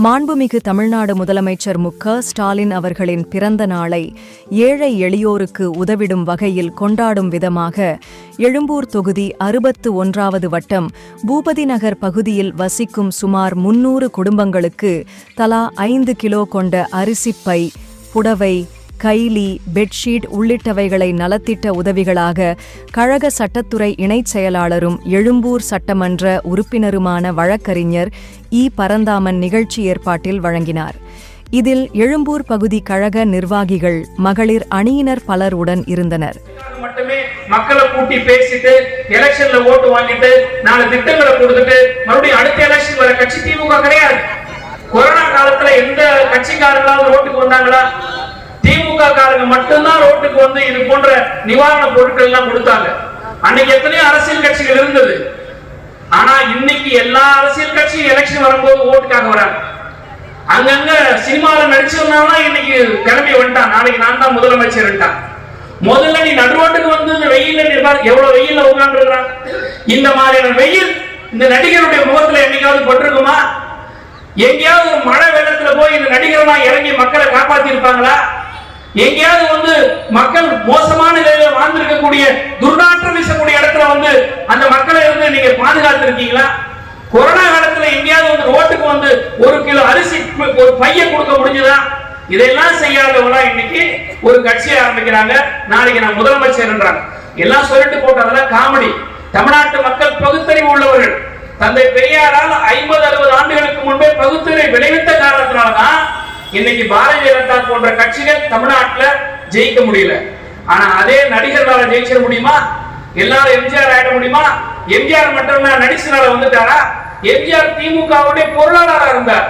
மாண்புமிகு தமிழ்நாடு முதலமைச்சர் மு க ஸ்டாலின் அவர்களின் பிறந்த நாளை ஏழை எளியோருக்கு உதவிடும் வகையில் கொண்டாடும் விதமாக எழும்பூர் தொகுதி அறுபத்து ஒன்றாவது வட்டம் பூபதி நகர் பகுதியில் வசிக்கும் சுமார் முன்னூறு குடும்பங்களுக்கு தலா ஐந்து கிலோ கொண்ட அரிசிப்பை புடவை கைலி பெட்ஷீட் உள்ளிட்டவைகளை நலத்திட்ட உதவிகளாக கழக சட்டத்துறை இணைச் செயலாளரும் எழும்பூர் சட்டமன்ற உறுப்பினருமான வழக்கறிஞர் இ. பரந்தாமன் நிகழ்ச்சி ஏற்பாட்டில் வழங்கினார். இதில் எழும்பூர் பகுதி கழக நிர்வாகிகள் மகளிர் அணியினர் பலர் உடன் இருந்தனர். மட்டுமே மக்களை கூட்டி பேசிட்டு எலெக்ஷன்ல ஓட்டு வாங்கிட்டு நாலு திட்டங்களை கொடுத்துட்டு மறுபடியும் அடுத்த எலெக்ஷன் வர கட்சி திமுக கிடையாது. கொரோனா காலத்துல எந்த கட்சிக்காரங்களாவது ஓட்டுக்கு வந்தாங்களா? திமுக காரங்க மட்டும்தான் ரோட்டுக்கு வந்து இது போன்ற நிவாரண பொருட்கள் எல்லாம் கொடுத்தாங்க. அன்னைக்கு எத்தனையோ அரசியல் கட்சிகள் இருந்தது. ஆனா இன்னைக்கு எல்லா அரசியல் கட்சியும் எலெக்ஷன் வரும்போது ஓட்டுக்காக வராங்க. அங்கங்க சினிமால நடிச்சவனால இன்னைக்கு கிளம்பி வந்துட்டான். நாளைக்கு நான் தான் முதலமைச்சர் முதல்ல நீ நடுரோட்டுக்கு வந்து இந்த வெயில்ல நீ எவ்வளவு வெயில்ல உட்கார்ந்து இந்த மாதிரியான வெயில் இந்த நடிகருடைய முகத்துல என்னைக்காவது பட்டிருக்குமா? எங்கேயாவது ஒரு மழை வெள்ளத்துல போய் இந்த நடிகர்லாம் இறங்கி மக்களை காப்பாத்தி இருப்பாங்களா எங்கேயாவது வந்து மக்கள் மோசமான நிலையில வாழ்ந்திருக்கக்கூடிய துர்நாற்றம் வீசக்கூடிய இடத்துல வந்து அந்த மக்களை இருந்து நீங்க பாதுகாத்து இருக்கீங்களா கொரோனா காலத்துல எங்கேயாவது வந்து ரோட்டுக்கு வந்து ஒரு கிலோ அரிசி ஒரு பைய கொடுக்க முடிஞ்சதா? இதெல்லாம் செய்யாதவங்களா இன்னைக்கு ஒரு கட்சியை ஆரம்பிக்கிறாங்க. நாளைக்கு நான் முதலமைச்சர்ன்றாங்க. எல்லாம் சொல்லிட்டு போட்டதெல்லாம் காமெடி. தமிழ்நாட்டு மக்கள் பகுத்தறிவு உள்ளவர்கள். தந்தை பெரியாரால் ஐம்பது அறுபது ஆண்டுகளுக்கு முன்பே பகுத்தறிவை விளைவித்த காரணத்தினால்தான் இன்னைக்கு பாரதிய ஜனதா போன்ற கட்சிகள் தமிழ்நாட்டுல ஜெயிக்க முடியல. ஆனா அதே நடிகர்களால ஜெயிச்சிட முடியுமா? எல்லாரும் எம்ஜிஆர் ஆயிட முடியுமா? எம்ஜிஆர் மட்டும் நடிச்சனால வந்துட்டாரா? எம்ஜிஆர் திமுகவுடைய பொருளாளராக இருந்தார்.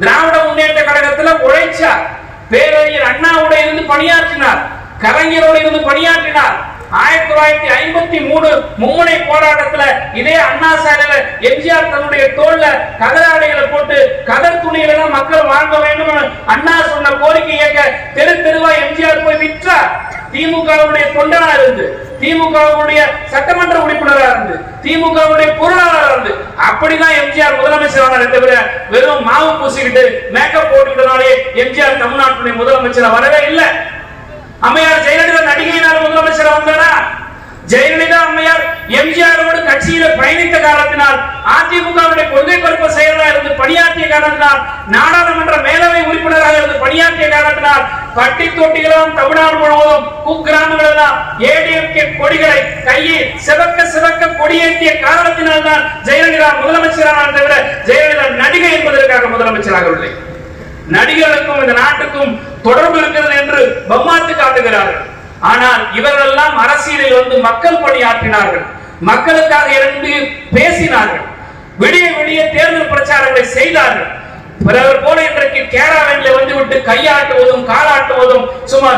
திராவிட முன்னேற்ற கழகத்துல உழைச்சார். பேரறிஞர் அண்ணாவுடைய இருந்து பணியாற்றினார். கலைஞரோட இருந்து பணியாற்றினார். ஆயிரத்தி தொள்ளாயிரத்தி ஐம்பத்தி மூணு மும்முனை போராட்டத்துல இதே அண்ணா சாலையில எம்ஜிஆர் தன்னுடைய தோல்ல கதராடைகளை போட்டு கதர் துணியில தான் மக்கள் வாங்க வேண்டும் அண்ணா சொன்ன கோரிக்கை இயக்க தெரு தெருவா எம்ஜிஆர் போய் விற்றா திமுகவுடைய தொண்டனா இருந்து திமுகவுடைய சட்டமன்ற உறுப்பினரா இருந்து திமுகவுடைய பொருளாளராக இருந்து அப்படிதான் எம்ஜிஆர் முதலமைச்சர் ஆனாரே. தவிர வெறும் மாவு பூசிக்கிட்டு மேக்கப் போட்டுக்கிட்டனாலே எம்ஜிஆர் தமிழ்நாட்டுடைய முதலமைச்சரா வரவே இல்லை. அம்மையார் ஜெயலலிதா நடிகையினால் முதலமைச்சர் வந்தாரா ஜெயலலிதா அம்மையார் எம்ஜிஆரோடு கட்சியில பயணித்த காலத்தினால் அதிமுகவுடைய கொள்கை பரப்பு செயலராக இருந்து பணியாற்றிய காலத்தினால் நாடாளுமன்ற மேலவை உறுப்பினராக இருந்து பணியாற்றிய காலத்தினால் பட்டி தொட்டிகளும் தமிழ்நாடு முழுவதும் குக்கிராமங்களெல்லாம் ஏடிஎம்கே கொடிகளை கையில் சிவக்க சிவக்க கொடியேற்றிய காரணத்தினால் தான் ஜெயலலிதா முதலமைச்சரானார் தவிர ஜெயலலிதா நடிகை என்பதற்காக முதலமைச்சராகவில்லை நடிகர்களுக்கும் இந்த நாட்டுக்கும் தொடர்பு இருக்கிறது என்று பம்மாத்து காட்டுகிறார்கள். ஆனால் இவரெல்லாம் அரசியலில் வந்து மக்கள் பணியாற்றினார்கள். மக்களுக்காக இருந்து பேசினார்கள். விடிய விடிய தேர்தல் பிரச்சாரங்களை செய்தார்கள். பிறர் போல இன்றைக்கு கேரளாவில் வந்து விட்டு கையாட்டுவதும் காலாட்டுவதும் சும்மா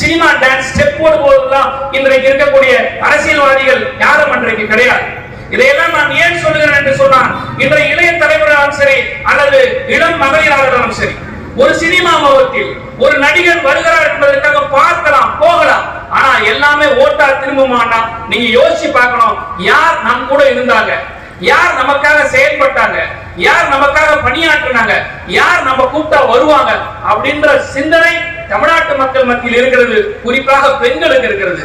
சினிமா டான்ஸ் ஸ்டெப் போடுவதெல்லாம் இன்றைக்கு இருக்கக்கூடிய அரசியல்வாதிகள் யாரும் அன்றைக்கு கிடையாது. இதையெல்லாம் நான் ஏன் சொல்லுகிறேன் என்று சொன்னால் இன்றைய இளைய தலைவராலும் சரி அல்லது இளம் மகளிராளர்களும் சரி ஒரு சினிமா முகத்தில் ஒரு நடிகர் வருகிறார் என்பதற்காக பார்க்கலாம் போகலாம். ஆனா எல்லாமே ஓட்டா திரும்புமானா நீங்க யோசிச்சு பார்க்கணும் யார் நம் கூட இருந்தாங்க? யார் நமக்காக செயல்பட்டாங்க? யார் நமக்காக பணியாற்றினாங்க? யார் நம்ம கூப்பிட்டா வருவாங்க? அப்படின்ற சிந்தனை தமிழ்நாட்டு மக்கள் மத்தியில் இருக்கிறது. குறிப்பாக பெண்களுக்கு இருக்கிறது.